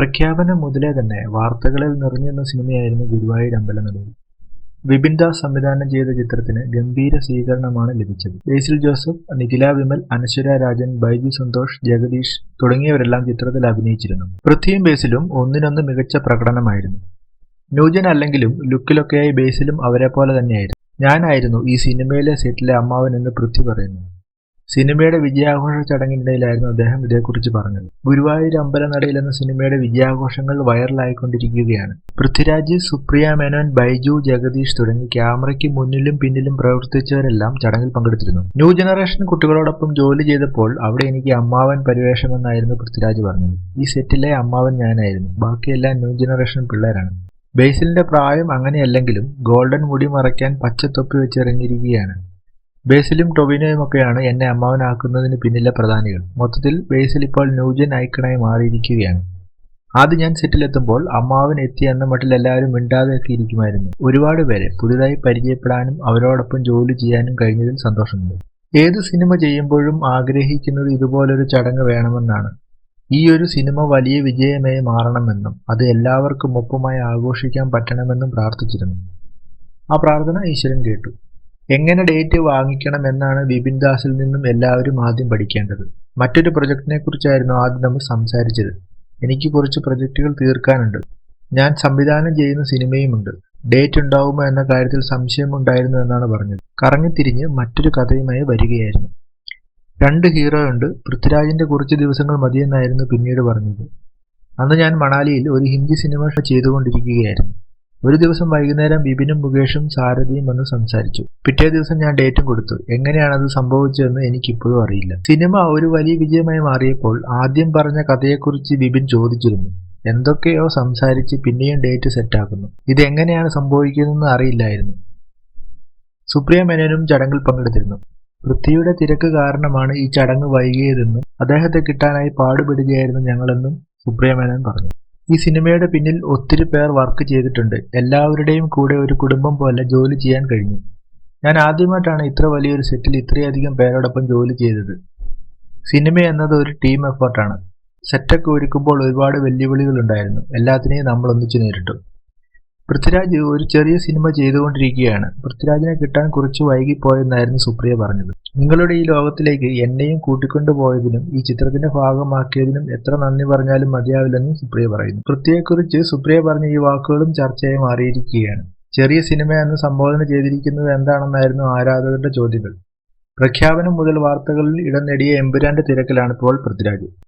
പ്രഖ്യാപനം മുതലേ തന്നെ വാർത്തകളിൽ നിറഞ്ഞിരുന്ന സിനിമയായിരുന്നു ഗുരുവായൂർ അമ്പലനടയിൽ വിപിൻ ദാസ് സംവിധാനം ചെയ്ത ചിത്രത്തിന് ഗംഭീര സ്വീകരണമാണ് ലഭിച്ചത്. ബേസിൽ ജോസഫ് നിഖില വിമൽ അനശ്വര രാജൻ ബൈജു സന്തോഷ് ജഗദീഷ് തുടങ്ങിയവരെല്ലാം ചിത്രത്തിൽ അഭിനയിച്ചിരുന്നു. പൃഥ്വിയും ബേസിലും ഒന്നിനൊന്ന് മികച്ച പ്രകടനമായിരുന്നു. ന്യൂജൻ അല്ലെങ്കിലും ലുക്കിലൊക്കെയായി ബേസിലും അവരെ പോലെ തന്നെയായിരുന്നു. ഞാനായിരുന്നു ഈ സിനിമയിലെ സെറ്റിലെ അമ്മാവൻ എന്ന് പൃഥ്വി പറയുന്നു. സിനിമയുടെ വിജയാഘോഷ ചടങ്ങിനിടയിലായിരുന്നു അദ്ദേഹം ഇതേക്കുറിച്ച് പറഞ്ഞത്. ഗുരുവായൂർ അമ്പലനടയിൽ എന്ന സിനിമയുടെ വിജയാഘോഷങ്ങൾ വൈറലായിക്കൊണ്ടിരിക്കുകയാണ്. പൃഥ്വിരാജ് സുപ്രിയ മേനോൻ ബൈജു ജഗദീഷ് തുടങ്ങി ക്യാമറയ്ക്ക് മുന്നിലും പിന്നിലും പ്രവർത്തിച്ചവരെല്ലാം ചടങ്ങിൽ പങ്കെടുത്തിരുന്നു. ന്യൂ ജനറേഷൻ കുട്ടികളോടൊപ്പം ജോലി ചെയ്തപ്പോൾ അവിടെ എനിക്ക് അമ്മാവൻ പരിവേഷമെന്നായിരുന്നു പൃഥ്വിരാജ് പറഞ്ഞത്. ഈ സെറ്റിലെ അമ്മാവൻ ഞാനായിരുന്നു. ബാക്കിയെല്ലാം ന്യൂ ജനറേഷൻ പിള്ളേരാണ്. ബേസിലിന്റെ പ്രായം അങ്ങനെയല്ലെങ്കിലും ഗോൾഡൻ മുടി മറയ്ക്കാൻ പച്ചത്തൊപ്പി വെച്ചിറങ്ങിയിരിക്കുകയാണ്. ബേസിലും ടൊവിനോയും ഒക്കെയാണ് എന്നെ അമ്മാവനാക്കുന്നതിന് പിന്നിലെ പ്രധാനികൾ. മൊത്തത്തിൽ ബേസിൽ ഇപ്പോൾ ന്യൂജൻ ഐക്കണായി മാറിയിരിക്കുകയാണ്. ആദ്യം ഞാൻ സെറ്റിലെത്തുമ്പോൾ അമ്മാവൻ എത്തി എന്ന മട്ടിൽ എല്ലാവരും മിണ്ടാതെയൊക്കെ ഇരിക്കുമായിരുന്നു. ഒരുപാട് പേരെ പുതുതായി പരിചയപ്പെടാനും അവരോടൊപ്പം ജോലി ചെയ്യാനും കഴിഞ്ഞതിൽ സന്തോഷമുണ്ട്. ഏത് സിനിമ ചെയ്യുമ്പോഴും ആഗ്രഹിക്കുന്നത് ഇതുപോലൊരു ചടങ്ങ് വേണമെന്നാണ്. ഈ ഒരു സിനിമ വലിയ വിജയമായി മാറണമെന്നും അത് എല്ലാവർക്കും ഒപ്പമായി ആഘോഷിക്കാൻ പറ്റണമെന്നും പ്രാർത്ഥിച്ചിരുന്നു. ആ പ്രാർത്ഥന ഈശ്വരൻ കേട്ടു. എങ്ങനെ ഡേറ്റ് വാങ്ങിക്കണം എന്നാണ് ബിപിൻ ദാസിൽ നിന്നും എല്ലാവരും ആദ്യം പഠിക്കേണ്ടത്. മറ്റൊരു പ്രൊജക്ടിനെ കുറിച്ചായിരുന്നു ആദ്യം നമ്മൾ സംസാരിച്ചത്. എനിക്ക് കുറച്ച് പ്രൊജക്റ്റുകൾ തീർക്കാനുണ്ട്. ഞാൻ സംവിധാനം ചെയ്യുന്ന സിനിമയുമുണ്ട് ഡേറ്റ് ഉണ്ടാവുമോ എന്ന കാര്യത്തിൽ സംശയമുണ്ടായിരുന്നു എന്നാണ് പറഞ്ഞത്. കറങ്ങിത്തിരിഞ്ഞ് മറ്റൊരു കഥയുമായി വരികയായിരുന്നു. രണ്ട് ഹീറോ ഉണ്ട് പൃഥ്വിരാജിന്റെ കുറച്ച് ദിവസങ്ങൾ മതിയെന്നായിരുന്നു പിന്നീട് പറഞ്ഞത്. അന്ന് ഞാൻ മണാലിയിൽ ഒരു ഹിന്ദി സിനിമ ചെയ്തുകൊണ്ടിരിക്കുകയായിരുന്നു. ഒരു ദിവസം വൈകുന്നേരം ബിബിനും മുകേഷും സാരഥിയും വന്ന് സംസാരിച്ചു. പിറ്റേ ദിവസം ഞാൻ ഡേറ്റും കൊടുത്തു. എങ്ങനെയാണത് സംഭവിച്ചതെന്ന് എനിക്കിപ്പോഴും അറിയില്ല. സിനിമ ഒരു വലിയ വിജയമായി മാറിയപ്പോൾ ആദ്യം പറഞ്ഞ കഥയെക്കുറിച്ച് ബിബിൻ ചോദിച്ചിരുന്നു. എന്തൊക്കെയോ സംസാരിച്ച് പിന്നെയും ഡേറ്റ് സെറ്റാക്കുന്നു. ഇതെങ്ങനെയാണ് സംഭവിക്കുന്നതെന്ന് അറിയില്ലായിരുന്നു. സുപ്രിയ മേനോനും ചടങ്ങിൽ പങ്കെടുത്തിരുന്നു. പൃഥ്വിയുടെ തിരക്ക് കാരണമാണ് ഈ ചടങ്ങ് വൈകിയതെന്നും അദ്ദേഹത്തെ കിട്ടാനായി പാടുപെടുകയായിരുന്നു ഞങ്ങളെന്നും സുപ്രിയ മേനോൻ പറഞ്ഞു. ഈ സിനിമയുടെ പിന്നിൽ ഒത്തിരി പേർ വർക്ക് ചെയ്തിട്ടുണ്ട്. എല്ലാവരുടെയും കൂടെ ഒരു കുടുംബം പോലെ ജോലി ചെയ്യാൻ കഴിഞ്ഞു. ഞാൻ ആദ്യമായിട്ടാണ് ഇത്ര വലിയൊരു സെറ്റിൽ ഇത്രയധികം പേരോടൊപ്പം ജോലി ചെയ്തത്. സിനിമ എന്നത് ഒരു ടീം എഫേർട്ടാണ് സെറ്റൊക്കെ ഒരുക്കുമ്പോൾ ഒരുപാട് വെല്ലുവിളികൾ ഉണ്ടായിരുന്നു. എല്ലാത്തിനെയും നമ്മൾ ഒന്നിച്ചു നേരിട്ടു. പൃഥ്വിരാജ് ഒരു ചെറിയ സിനിമ ചെയ്തുകൊണ്ടിരിക്കുകയാണ്. പൃഥ്വിരാജിനെ കിട്ടാൻ കുറച്ച് വൈകിപ്പോയെന്നായിരുന്നു സുപ്രിയ പറഞ്ഞത്. നിങ്ങളുടെ ഈ ലോകത്തിലേക്ക് എന്നെയും കൂട്ടിക്കൊണ്ടുപോയതിനും ഈ ചിത്രത്തിന്റെ ഭാഗമാക്കിയതിനും എത്ര നന്ദി പറഞ്ഞാലും മതിയാവില്ലെന്നും സുപ്രിയ പറയുന്നു. പൃഥ്വിയെക്കുറിച്ച് സുപ്രിയ പറഞ്ഞ ഈ വാക്കുകളും ചർച്ചയായി മാറിയിരിക്കുകയാണ്. ചെറിയ സിനിമ എന്ന് സംബോധന ചെയ്തിരിക്കുന്നത് എന്താണെന്നായിരുന്നു ആരാധകരുടെ ചോദ്യങ്ങൾ. പ്രഖ്യാപനം മുതൽ വാർത്തകളിൽ ഇടം നേടിയ എമ്പുരാന്റെ തിരക്കിലാണ് ഇപ്പോൾ പൃഥ്വിരാജ്.